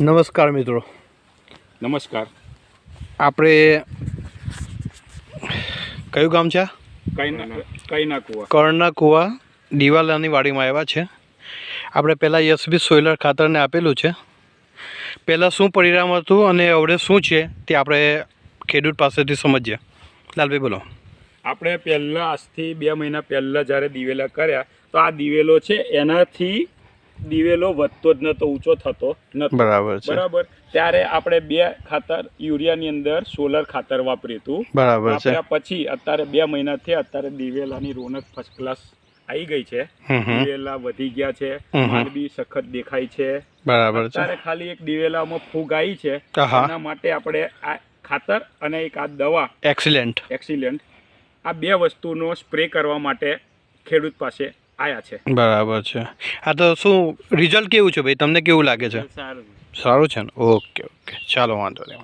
નમસ્કાર મિત્રો. નમસ્કાર. આપણે કયું ગામ છે આ? ના કઈ કુવા કર્ણના કુવા દિવાલાની વાડીમાં આવ્યા છે. આપણે પહેલાં યશબી સોઇલર ખાતરને આપેલું છે. પહેલાં શું પરિણામ હતું અને હવે શું છે તે આપણે ખેડૂત પાસેથી સમજીએ. લાલભાઈ બોલો. આપણે પહેલાં આજથી બે મહિના પહેલાં જ્યારે દિવેલા કર્યા તો આ દિવેલો છે એનાથી દિવેલો વધતો જ નતો ઊંચો થતો નતો. બરાબર છે. બરાબર. ત્યારે આપણે બે ખાતર યુરિયાની અંદર સોલર ખાતર વાપર્યું હતું. બરાબર છે. પછી અત્યારે બે મહિનાથી અત્યારે દિવેલાની રોનક ફર્સ્ટ ક્લાસ આવી ગઈ છે. દિવેલા વધી ગયા છે. માલ બી સખત દેખાય છે. બરાબર છે. અત્યારે ખાલી એક દિવેલામાં ફૂગ આવી છે. એના માટે આપણે આ ખાતર અને એક આ દવા એક્સિલેન્ટ એક્સિલેન્ટ આ બે વસ્તુનો સ્પ્રે કરવા માટે ખેડૂત પાસે આયા છે. બરાબર છે. આ તો શું રિઝલ્ટ કેવું છે ભાઈ? તમને કેવું લાગે છે? સારું. સારું છે ને? Okay okay. ચાલો વાંધો નહીં.